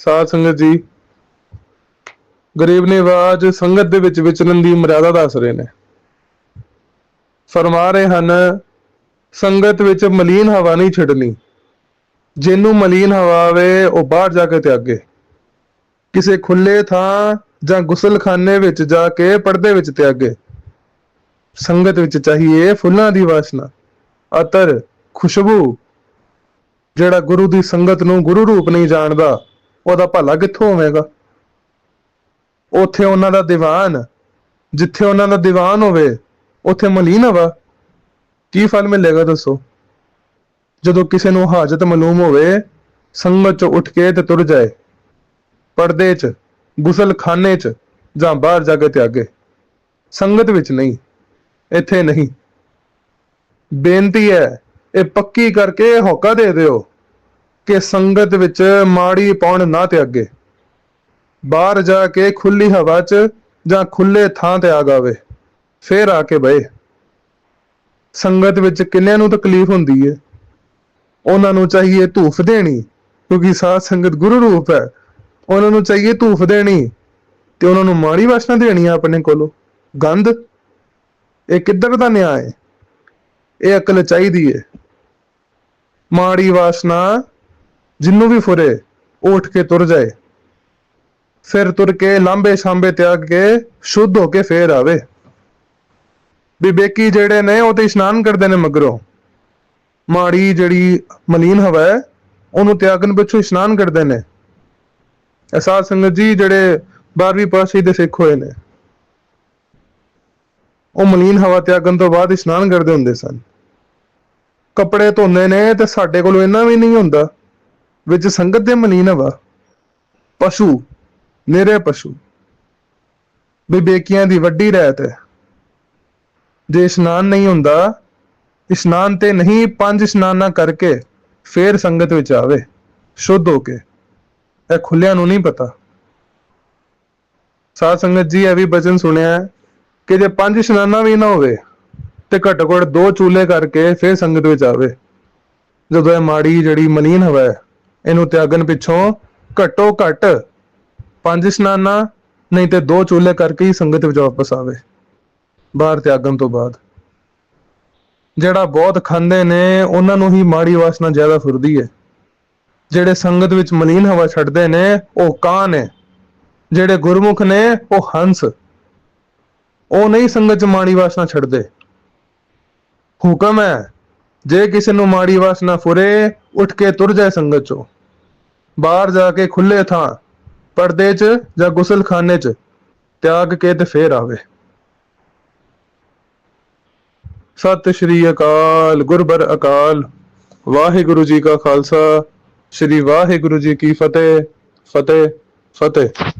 ਸਾਧ ਸੰਗਤ ਜੀ, ਗਰੀਬ ਨਿਵਾਜ ਸੰਗਤ ਦੇ ਵਿੱਚ ਵਿਚਰਨ ਦੀ ਮਰਿਆਦਾ ਦੱਸ ਰਹੇ ਨੇ। ਫਰਮਾ ਰਹੇ ਹਨ, ਸੰਗਤ ਵਿੱਚ ਮਲੀਨ ਹਵਾ ਨਹੀਂ ਛੱਡਣੀ ਜਿਹਨੂੰ ਮਲੀਨ ਹਵਾ ਆਵੇ, ਉਹ ਬਾਹਰ ਜਾ ਕੇ ਤਿਆਗੇ ਕਿਸੇ ਖੁੱਲੇ ਥਾਂ ਜਾਂ ਗੁਸਲਖਾਨੇ ਵਿੱਚ ਜਾ ਕੇ ਪਰਦੇ ਵਿੱਚ ਤਿਆਗੇ ਸੰਗਤ ਵਿੱਚ ਚਾਹੀਏ ਫੁੱਲਾਂ ਦੀ ਵਾਸਨਾ, ਅਤਰ, ਖੁਸ਼ਬੂ, ਜਿਹੜਾ ਗੁਰੂ ਦੀ ਸੰਗਤ ਨੂੰ ਗੁਰੂ ਰੂਪ ਨਹੀਂ ਜਾਣਦਾ। ਉਹਦਾ ਭਲਾ ਕਿੱਥੋਂ ਹੋਵੇਗਾ? ਉੱਥੇ ਉਹਨਾਂ ਦਾ ਦੀਵਾਨ, ਜਿੱਥੇ ਉਹਨਾਂ ਦਾ ਦੀਵਾਨ ਹੋਵੇ, ਉੱਥੇ ਮਲੀਨ ਹਵਾ। ਕੀ ਫਲ ਮਿਲੇਗਾ ਦੱਸੋ? ਜਦੋਂ ਕਿਸੇ ਨੂੰ ਹਾਜਤ ਮਾਲੂਮ ਹੋਵੇ, ਸੰਗਤ ਚ ਉੱਠ ਕੇ ਤੇ ਤੁਰ ਜਾਏ। ਪਰਦੇ ਚ, ਗੁਸਲਖਾਨੇ ਚ, ਜਾਂ ਬਾਹਰ ਜਾ ਕੇ ਤਿਆਗੇ ਸੰਗਤ ਵਿੱਚ ਨਹੀਂ, ਇੱਥੇ ਨਹੀਂ। ਬੇਨਤੀ ਹੈ, ਇਹ ਪੱਕੀ ਕਰਕੇ ਹੋਕਾ ਦੇ ਦਿਓ। ਕਿ ਸੰਗਤ ਵਿੱਚ ਮਾੜੀ ਪਾਉਣ ਨਾ ਤੇ ਅੱਗੇ ਬਾਹਰ ਜਾ ਕੇ ਖੁੱਲੀ ਹਵਾ 'ਚ ਜਾਂ ਖੁੱਲੇ ਥਾਂ ਤੇ ਆ ਗਾਵੇ, ਫੇਰ ਆ ਕੇ ਬਏ ਸੰਗਤ ਵਿੱਚ ਕਿੰਨਿਆਂ ਨੂੰ ਤਕਲੀਫ ਹੁੰਦੀ ਹੈ ਉਹਨਾਂ ਨੂੰ ਚਾਹੀਏ ਧੂਫ ਦੇਣੀ, ਕਿਉਂਕਿ ਸਾਧ ਸੰਗਤ ਗੁਰੂ ਰੂਪ ਹੈ। ਉਹਨਾਂ ਨੂੰ ਚਾਹੀਏ ਧੂਫ ਦੇਣੀ, ਤੇ ਉਹਨਾਂ ਨੂੰ ਮਾੜੀ ਵਾਸਨਾ ਦੇਣੀ ਆ ਆਪਣੇ ਕੋਲੋਂ। ਗੰਧ, ਇਹ ਕਿੱਧਰ ਦਾ ਨਿਆਂ ਹੈ ਇਹ ਅਕਲ ਚਾਹੀਦੀ ਹੈ ਮਾੜੀ ਵਾਸਨਾ ਜਿੰਨੂੰ ਵੀ ਫੁਰੇ, ਉਹ ਉੱਠ ਕੇ ਤੁਰ ਜਾਏ। ਫਿਰ ਤੁਰ ਕੇ ਲਾਂਬੇ ਸ਼ਾਂਬੇ ਤਿਆਗ ਕੇ ਸ਼ੁੱਧ ਹੋ ਕੇ ਫੇਰ ਆਵੇ। ਵਿਵੇਕੀ ਜਿਹੜੇ ਨੇ, ਉਹ ਤੇ ਇਸ਼ਨਾਨ ਕਰਦੇ ਨੇ ਮਗਰੋਂ। ਮਾੜੀ ਜਿਹੜੀ ਮਲੀਨ ਹਵਾ ਹੈ, ਉਹਨੂੰ ਤਿਆਗਣ ਪਿੱਛੋਂ ਇਸ਼ਨਾਨ ਕਰਦੇ ਨੇ। ਅਸਾਦ ਸੰਗਤ ਜੀ ਜਿਹੜੇ 12ਵੀਂ ਪਾਤਸ਼ਾਹੀ ਦੇ ਸਿੱਖ ਹੋਏ ਨੇ, ਉਹ ਮਲੀਨ ਹਵਾ ਤਿਆਗਣ ਤੋਂ ਬਾਅਦ ਇਸ਼ਨਾਨ ਕਰਦੇ ਹੁੰਦੇ ਸਨ। ਕੱਪੜੇ ਧੋਨੇ ਨੇ ਤੇ ਸਾਡੇ ਕੋਲ ਇੰਨਾ ਵੀ ਨਹੀਂ ਹੁੰਦਾ। ਵਿੱਚ ਸੰਗਤ ਦੇ ਮਲੀਨ ਹਵਾ ਪਸ਼ੂ, ਨਿਰੇ ਪਸ਼ੂ, ਵਿਵੇਕੀਆਂ ਦੀ ਵੱਡੀ ਰਹਿਤ ਹੈ। ਜੇ ਇਸ਼ਨਾਨ ਨਹੀਂ ਹੁੰਦਾ, ਇਸ਼ਨਾਨ ਤੇ ਨਹੀਂ ਪੰਜ ਇਸ਼ਨਾਨਾਂ ਕਰਕੇ ਫੇਰ ਸੰਗਤ ਵਿੱਚ ਆਵੇ, ਸ਼ੁੱਧ ਹੋ ਕੇ। ਇਹ ਖੁੱਲਿਆਂ ਨੂੰ ਨਹੀਂ ਪਤਾ। ਸਾਧ ਸੰਗਤ ਜੀ, ਇਹ ਵੀ ਬਚਨ ਸੁਣਿਆ ਹੈ ਕਿ ਜੇ ਪੰਜ ਇਸ਼ਨਾਨਾ ਵੀ ਨਾ ਹੋਵੇ ਤੇ ਘੱਟੋ ਘੱਟ ਦੋ ਚੂਲੇ ਕਰਕੇ ਫੇਰ ਸੰਗਤ ਵਿੱਚ ਆਵੇ। ਜਦੋਂ ਇਹ ਮਾੜੀ ਜਿਹੜੀ ਮਲੀਨ ਹਵਾ ਹੈ ਇਹਨੂੰ ਤਿਆਗਣ ਪਿੱਛੋਂ ਘੱਟੋ ਘੱਟ ਪੰਜ ਇਸ਼ਨਾਨਾਂ, ਨਹੀਂ ਤੇ ਦੋ ਚੂਲੇ ਕਰਕੇ ਹੀ ਸੰਗਤ ਵਿੱਚ ਵਾਪਸ ਆਵੇ। ਬਾਹਰ ਤਿਆਗਣ ਤੋਂ ਬਾਅਦ। ਜਿਹੜਾ ਬਹੁਤ ਖਾਂਦੇ ਨੇ, ਉਹਨਾਂ ਨੂੰ ਹੀ ਮਾੜੀ ਵਾਸਨਾ ਜ਼ਿਆਦਾ ਫੁਰਦੀ ਹੈ। ਜਿਹੜੇ ਸੰਗਤ ਵਿੱਚ ਮਲੀਨ ਹਵਾ ਛੱਡਦੇ ਨੇ, ਉਹ ਕਾਂ ਨੇ। ਜਿਹੜੇ ਗੁਰਮੁਖ ਨੇ, ਉਹ ਹੰਸ। ਉਹ ਨਹੀਂ ਸੰਗਤ ਚ ਮਾੜੀ ਵਾਸਨਾ ਛੱਡਦੇ। ਹੁਕਮ ਹੈ ਜੇ ਕਿਸੇ ਨੂੰ ਮਾੜੀ ਵਾਸਨਾ ਫੁਰੇ, ਉੱਠ ਕੇ ਤੁਰ ਜਾਏ ਸੰਗਤ ਚੋਂ। ਬਾਹਰ ਜਾ ਕੇ ਖੁੱਲੇ ਥਾਂ, ਪਰਦੇ 'ਚ ਜਾਂ ਗੁਸਲਖਾਨੇ 'ਚ, ਤਿਆਗ ਕੇ ਤੇ ਫੇਰ ਆਵੇ। ਸਤਿ ਸ਼੍ਰੀ ਅਕਾਲ ਗੁਰਬਰ ਅਕਾਲ। ਵਾਹਿਗੁਰੂ ਜੀ ਕਾ ਖਾਲਸਾ, ਸ਼੍ਰੀ ਵਾਹਿਗੁਰੂ ਜੀ ਕੀ ਫਤਿਹ ਫਤਿਹ ਫਤਿਹ।